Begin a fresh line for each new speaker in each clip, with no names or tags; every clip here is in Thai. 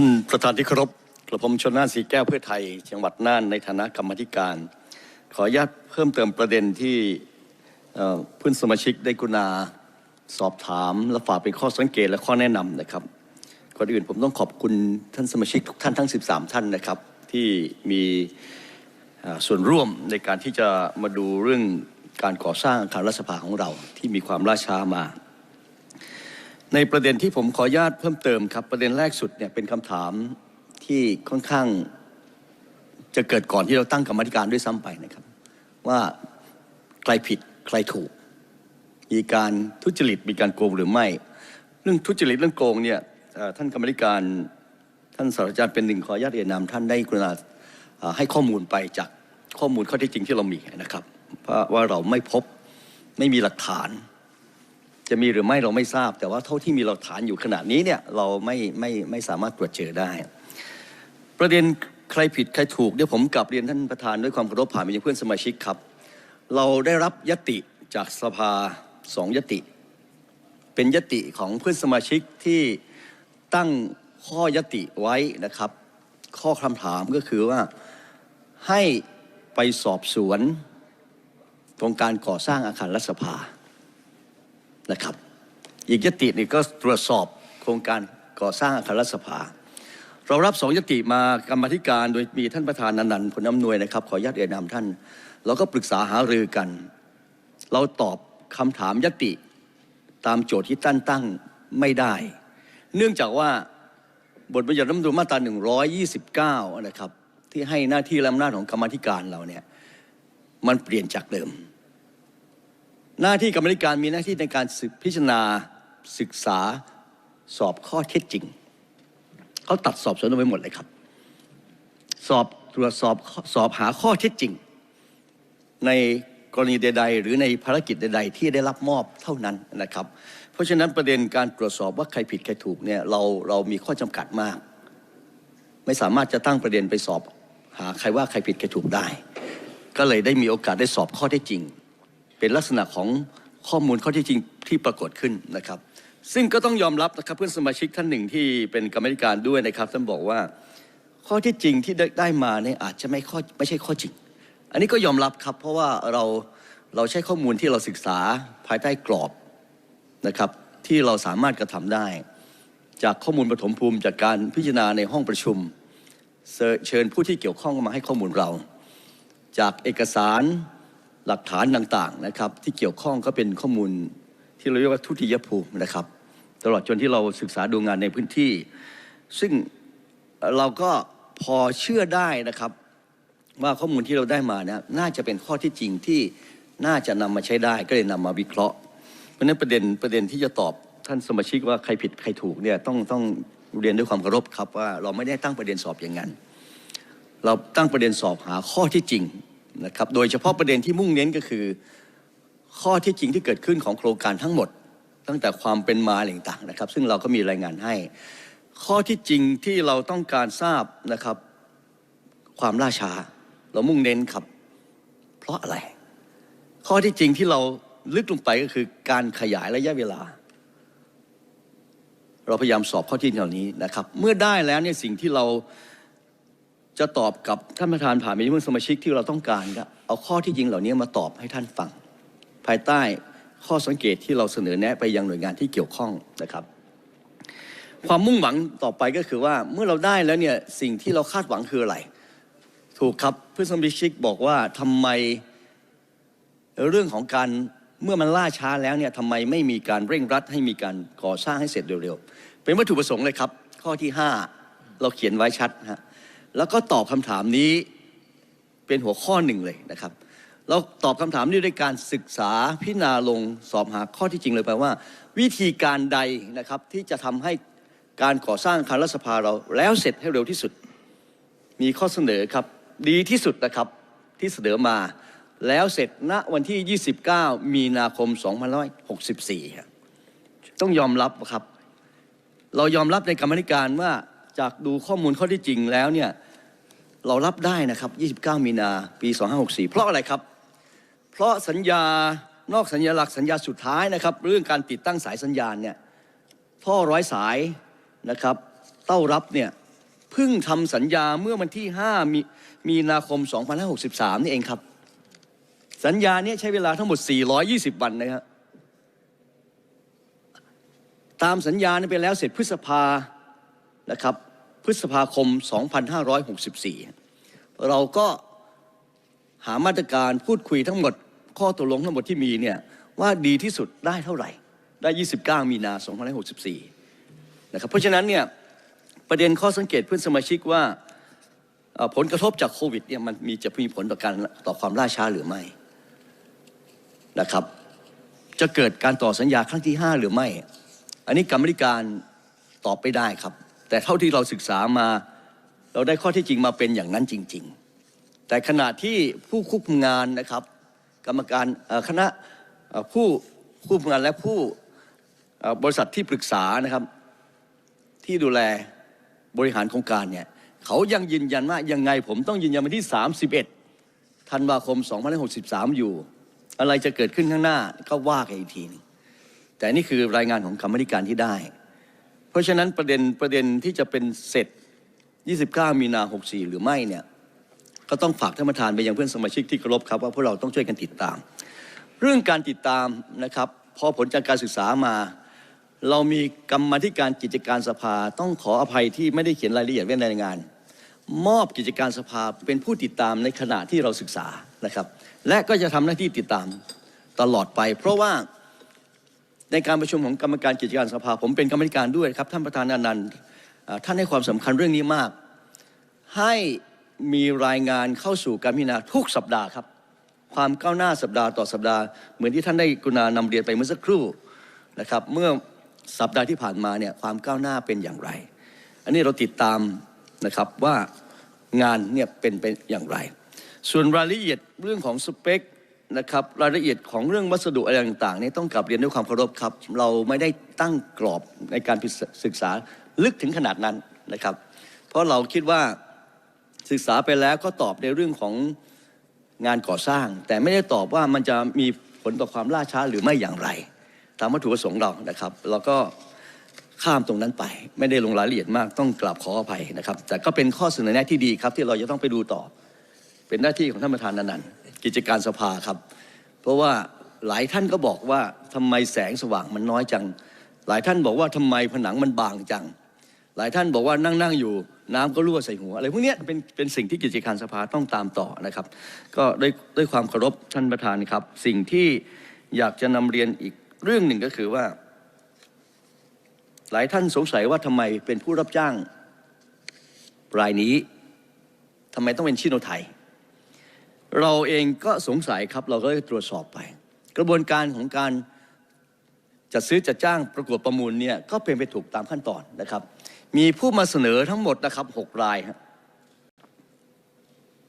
ท่านประธานที่เคารพกระผมชนน่านสีแก้วเพื่อไทย จังหวัดน่านในฐานะกรรมธิการ ขออนุญาตเพิ่มเติมประเด็นที่เพื่อนสมาชิกได้กรุณาสอบถาม และฝากเป็นข้อสังเกตและข้อแนะนำนะครับก่อนอื่นผมต้องขอบคุณท่านสมาชิกทุกท่านทั้ง 13 ท่านนะครับ ที่มีส่วนร่วมในการที่จะมาดูเรื่องการก่อสร้างอาคารรัฐสภาของเราที่มีความล่าช้ามา ในประเด็นที่ผมขออนุญาตเพิ่มเติมครับประเด็นแรกสุดเนี่ยเป็นคำถามที่ค่อนข้างจะเกิดก่อนที่เราตั้งกรรมธิการด้วยซ้ำไปนะครับ ว่าใครผิดใครถูก มีการทุจริตมีการโกงหรือไม่ เรื่องทุจริตเรื่องโกงเนี่ยท่านกรรมธิการท่านศาสตราจารย์เป็นหนึ่งขออนุญาตเรียนนามท่านได้กรุณาให้ข้อมูลไปจากข้อมูลข้อเท็จจริงที่เรามีนะครับ เพราะว่าเราไม่พบไม่มีหลักฐาน จะมีหรือไม่เราไม่ทราบ แต่ว่าเท่าที่มีหลักฐานอยู่ขณะนี้เนี่ยเราไม่ไม่ไม่สามารถตรวจเจอได้ ประเด็นใครผิดใครถูกเดี๋ยวผมกลับเรียนท่านประธานด้วยความเคารพผ่านไปยังเพื่อนสมาชิกครับ เราได้รับยติจากสภาสองยติ เป็นยติของเพื่อนสมาชิกที่ตั้งข้อยติไว้นะครับ ข้อคำถามก็คือว่าให้ไปสอบสวนโครงการก่อสร้างอาคารรัฐสภา นะครับ อีกยตินี่ก็ตรวจสอบโครงการก่อสร้างอาคารรัฐสภา เรารับสองยติมากรรมธิการโดยมีท่านประธานนันนันท์ผลอำนวยนะครับ ขออนุญาตเอ่ยนามท่าน เราก็ปรึกษาหารือกัน เราตอบคำถามยติตามโจทย์ที่ตั้นตั้งไม่ได้ เนื่องจากว่าบทบัญญัติรัฐธรรมนูญมาตรา 129 นะครับ ที่ให้หน้าที่และอำนาจของกรรมธิการเราเนี่ยมันเปลี่ยนจากเดิม หน้าที่กรรมธิการมีหน้าที่ในการพิจารณาศึกษาสอบข้อเท็จจริงเขาตัดสอบสวนออกไปหมดเลยครับ สอบตรวจสอบสอบหาข้อเท็จจริง ในกรณีใด ๆ หรือในภารกิจใด ๆ ที่ได้รับมอบเท่านั้นนะครับ เพราะฉะนั้นประเด็นการตรวจสอบว่าใครผิดใครถูกเนี่ยเราเรามีข้อจำกัดมาก ไม่สามารถจะตั้งประเด็นไปสอบ หาใครว่าใครผิดใครถูกได้ ก็เลยได้มีโอกาสได้สอบข้อเท็จจริง เป็นลักษณะของข้อมูลข้อเที่จริงที่ปรากฏขึ้นนะครับ ซึ่งก็ต้องยอมรับนะครับเพื่อนสมาชิกท่านหนึ่งที่เป็นกรรมธิการด้วยนะครับท่านบอกว่าข้อที่จริงที่ได้มาเนี่ยอาจจะไม่ข้อไม่ใช่ข้อจริง อันนี้ก็ยอมรับครับ เพราะว่าเราเราใช้ข้อมูลที่เราศึกษาภายใต้กรอบนะครับที่เราสามารถกระทำได้ จากข้อมูลปฐมภูมิจากการพิจารณาในห้องประชุม เชิญผู้ที่เกี่ยวข้องมาให้ข้อมูลเรา จากเอกสาร หลักฐานต่างๆนะครับที่เกี่ยวข้องก็เป็นข้อมูลที่เราเรียกว่าทุติยภูมินะครับ ตลอดจนที่เราศึกษาดูงานในพื้นที่ ซึ่งเราก็พอเชื่อได้นะครับ ว่าข้อมูลที่เราได้มาเนี่ยน่าจะเป็นข้อที่จริงที่น่าจะนำมาใช้ได้ก็เลยนำมาวิเคราะห์ เพราะฉะนั้นประเด็นประเด็นที่จะตอบท่านสมาชิกว่าใครผิดใครถูกเนี่ยต้องต้องเรียนด้วยความเคารพครับว่าเราไม่ได้ตั้งประเด็นสอบอย่างนั้น เราตั้งประเด็นสอบหาข้อที่จริง นะครับโดยเฉพาะประเด็นที่มุ่งเน้นก็คือ ข้อที่จริงที่เกิดขึ้นของโครงการทั้งหมด ตั้งแต่ความเป็นมาอะไรต่างๆนะครับ ซึ่งเราก็มีรายงานให้ ข้อที่จริงที่เราต้องการทราบนะครับ ความล่าช้า เรามุ่งเน้นครับ เพราะอะไร ข้อที่จริงที่เราลึกลงไปก็คือการขยายระยะเวลา เราพยายามสอบข้อที่จริงเหล่านี้นะครับ เมื่อได้แล้วเนี่ยสิ่งที่เรา จะตอบกับท่านประธานผ่านไปที่เพื่อนสมาชิกที่เราต้องการก็เอาข้อที่จริงเหล่านี้มาตอบให้ท่านฟัง ภายใต้ข้อสังเกตที่เราเสนอแนะไปยังหน่วยงานที่เกี่ยวข้องนะครับ ความมุ่งหวังต่อไปก็คือว่าเมื่อเราได้แล้วเนี่ยสิ่งที่เราคาดหวังคืออะไร ถูกครับเพื่อนสมาชิกบอกว่าทำไมเรื่องของการเมื่อมันล่าช้าแล้วเนี่ยทำไมไม่มีการเร่งรัดให้มีการก่อสร้างให้เสร็จเร็วๆ เป็นวัตถุประสงค์เลยครับ ข้อที่ห้าเราเขียนไว้ชัดฮะ แล้วก็ตอบคำถามนี้เป็นหัวข้อหนึ่งเลยนะครับ เราตอบคำถามนี้ด้วยการศึกษาพิจารณาลงสอบหาข้อที่จริงเลยแปลว่า วิธีการใดนะครับที่จะทำให้การก่อสร้างคารรัฐสภาเราแล้วเสร็จให้เร็วที่สุด มีข้อเสนอครับดีที่สุดนะครับที่เสนอมาแล้วเสร็จณวันที่ 29 มีนาคม 2564ครับต้องยอมรับครับ เรายอมรับในกรรมธิการว่า จากดูข้อมูลข้อที่จริงแล้วเนี่ยเรารับได้นะครับ 29 มีนาปี 2564 เพราะอะไรครับ เพราะสัญญานอกสัญญาหลักสัญญาสุดท้ายนะครับ เรื่องการติดตั้งสายสัญญาณเนี่ยท่อร้อยสายนะครับเต้ารับเนี่ยเพิ่งทำสัญญาเมื่อวันที่ 5 มีมีนาคม 2563 นี่เองครับ สัญญาเนี้ใช้เวลาทั้งหมด 420 วันนะครับตามสัญญาไปแล้วเสร็จพฤษภานะครับ พฤษภาคม 2564 เราก็หามาตรการพูดคุยทั้งหมดข้อตกลงทั้งหมดที่มีเนี่ยว่าดีที่สุดได้เท่าไหร่ ได้ 29 มีนา 2564 นะครับ เพราะฉะนั้นเนี่ยประเด็นข้อสังเกตเพื่อนสมาชิกว่าผลกระทบจากโควิดเนี่ยมันมีจะมีผลต่อการต่อความล่าช้าหรือไม่นะครับ จะเกิดการต่อสัญญาครั้งที่ 5 หรือไม่ อันนี้กรรมธิการตอบไม่ได้ครับ แต่เท่าที่เราศึกษามา เราได้ข้อที่จริงมาเป็นอย่างนั้นจริง ๆ แต่ขณะที่ผู้ควบคุมงานนะครับ กรรมการคณะผู้ควบคุมงานและผู้บริษัทที่ปรึกษานะครับ ที่ดูแลบริหารโครงการเนี่ยเขายังยืนยันว่ายังไงผมต้องยืนยันวันที่ 31ธันวาคม 2563 อยู่ อะไรจะเกิดขึ้นข้างหน้าก็ว่ากันอีกทีนึงแต่นี่คือรายงานของกรรมธิการที่ได้ เพราะฉะนั้นประเด็นประเด็นที่จะเป็นเสร็จ 29 มีนา 64 หรือไม่เนี่ยก็ต้องฝากท่านประธานไปยังเพื่อนสมาชิกที่เคารพครับว่าพวกเราต้องช่วยกันติดตาม เรื่องการติดตามนะครับพอผลจากการศึกษามา เรามีกรรมธิการกิจการสภา ต้องขออภัยที่ไม่ได้เขียนรายละเอียดไว้ในรายงาน มอบกิจการสภาเป็นผู้ติดตามในขณะที่เราศึกษานะครับ และก็จะทำหน้าที่ติดตามตลอดไป เพราะว่า ในการประชุมของกรรมการกิจการสภาผมเป็นกรรมธิการด้วยครับท่านประธานอนันต์ท่านให้ความสำคัญเรื่องนี้มาก ให้มีรายงานเข้าสู่การพิจารณาทุกสัปดาห์ครับ ความก้าวหน้าสัปดาห์ต่อสัปดาห์เหมือนที่ท่านได้กรุณานำเรียนไปเมื่อสักครู่นะครับ เมื่อสัปดาห์ที่ผ่านมาเนี่ยความก้าวหน้าเป็นอย่างไร อันนี้เราติดตามนะครับว่างานเนี่ยเป็นเป็นอย่างไร ส่วนรายละเอียดเรื่องของสเปค นะครับรายละเอียดของเรื่องวัสดุอะไรต่างๆนี่ต้องกลับเรียนด้วยความเคารพครับ เราไม่ได้ตั้งกรอบในการศึกษาลึกถึงขนาดนั้นนะครับ เพราะเราคิดว่าศึกษาไปแล้วก็ตอบในเรื่องของงานก่อสร้าง แต่ไม่ได้ตอบว่ามันจะมีผลต่อความล่าช้าหรือไม่อย่างไร ตามวัตถุประสงค์เรานะครับ เราก็ข้ามตรงนั้นไป ไม่ได้ลงรายละเอียดมากต้องกราบขออภัยนะครับ แต่ก็เป็นข้อเสนอแนะที่ดีครับ ที่เราจะต้องไปดูต่อ เป็นหน้าที่ของท่านประธานนันต์ กิจการสภาครับ เพราะว่าหลายท่านก็บอกว่าทำไมแสงสว่างมันน้อยจัง หลายท่านบอกว่าทำไมผนังมันบางจัง หลายท่านบอกว่านั่งนั่งอยู่น้ำก็รั่วใส่หัวอะไรพวกเนี้ยเป็นเป็นสิ่งที่กิจการสภาต้องตามต่อนะครับ ก็ด้วยด้วยความเคารพท่านประธานครับ สิ่งที่อยากจะนำเรียนอีกเรื่องหนึ่งก็คือว่า หลายท่านสงสัยว่าทำไมเป็นผู้รับจ้างรายนี้ทำไมต้องเป็นชิโนไทย เราเองก็สงสัยครับเราก็เลยตรวจสอบไป กระบวนการของการจัดซื้อจัดจ้างประกวดประมูลเนี่ยก็เป็นไปถูกตามขั้นตอนนะครับ มีผู้มาเสนอทั้งหมดนะครับหกราย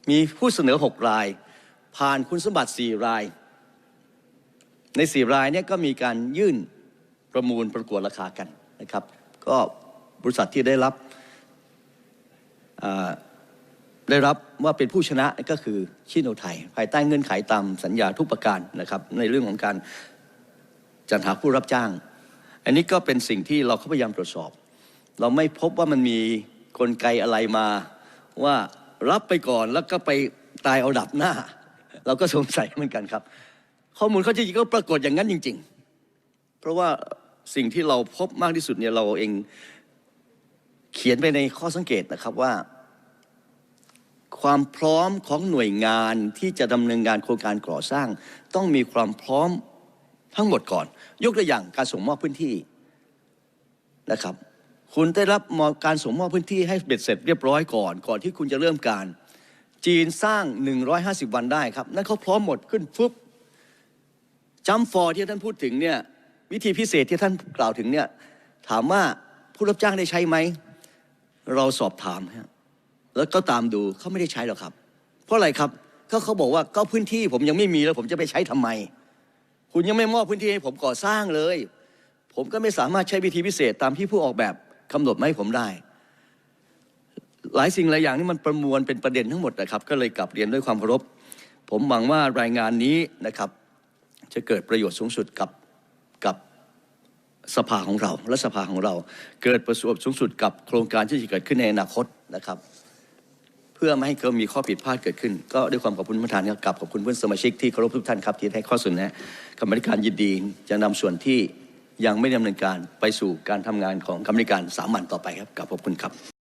มีผู้เสนอหกราย ผ่านคุณสมบัติสี่ราย ในสี่รายเนี่ยก็มีการยื่นประมูลประกวดราคากันนะครับ ก็บริษัทที่ได้รับ ได้รับว่าเป็นผู้ชนะก็คือชิโนไทย ภายใต้เงื่อนไขตามสัญญาทุกประการนะครับในเรื่องของการจัดหาผู้รับจ้าง อันนี้ก็เป็นสิ่งที่เราก็พยายามตรวจสอบ เราไม่พบว่ามันมีกลไกอะไรมาว่ารับไปก่อนแล้วก็ไปตายเอาดับหน้า เราก็สงสัยเหมือนกันครับ ข้อมูลเขาจริงๆก็ปรากฏอย่างนั้นจริง ๆ เพราะว่าสิ่งที่เราพบมากที่สุดเนี่ยเราเองเขียนไปในข้อสังเกตนะครับว่า ความพร้อมของหน่วยงานที่จะดำเนินงานโครงการก่อสร้าง ต้องมีความพร้อมทั้งหมดก่อน ยกตัวอย่างการส่งมอบพื้นที่นะครับ คุณได้รับมอบการส่งมอบพื้นที่ให้เบ็ดเสร็จเรียบร้อยก่อน ก่อนที่คุณจะเริ่มการ จีนสร้าง 150 วันได้ครับ นั่นเขาพร้อมหมดขึ้นฟุบจัมฟอร์ที่ท่านพูดถึงเนี่ยวิธีพิเศษที่ท่านกล่าวถึงเนี่ยถามว่าผู้รับจ้างได้ใช้ไหม เราสอบถามครับ แล้วก็ตามดูเขาไม่ได้ใช้หรอกครับ เพราะอะไรครับก็เขาบอกว่าก็พื้นที่ผมยังไม่มีแล้วผมจะไปใช้ทำไม คุณยังไม่มอบพื้นที่ให้ผมก่อสร้างเลย ผมก็ไม่สามารถใช้วิธีพิเศษตามที่ผู้ออกแบบกำหนดมาให้ผมได้ หลายสิ่งหลายอย่างนี่มันประมวลเป็นประเด็นทั้งหมดนะครับ ก็เลยกลับเรียนด้วยความเคารพ ผมหวังว่ารายงานนี้นะครับ จะเกิดประโยชน์สูงสุดกับกับสภาของเราและสภาของเรา เกิดประสบสูงสุดกับโครงการที่จะเกิดขึ้นในอนาคตนะครับ พื่อไม่ให้เกิดมีข้อผิดพลาดเกิดขึ้น ก็ด้วยความขอบคุณประธานกับขอบคุณเพื่อนสมาชิกที่เคารพทุกท่านครับที่ให้ข้อเสนอแนะกรรมธิการยินดีจะนำส่วนที่ยังไม่ดำเนินการไปสู่การทำงานของกรรมธิการสามัญต่อไปครับกับขอบคุณครับ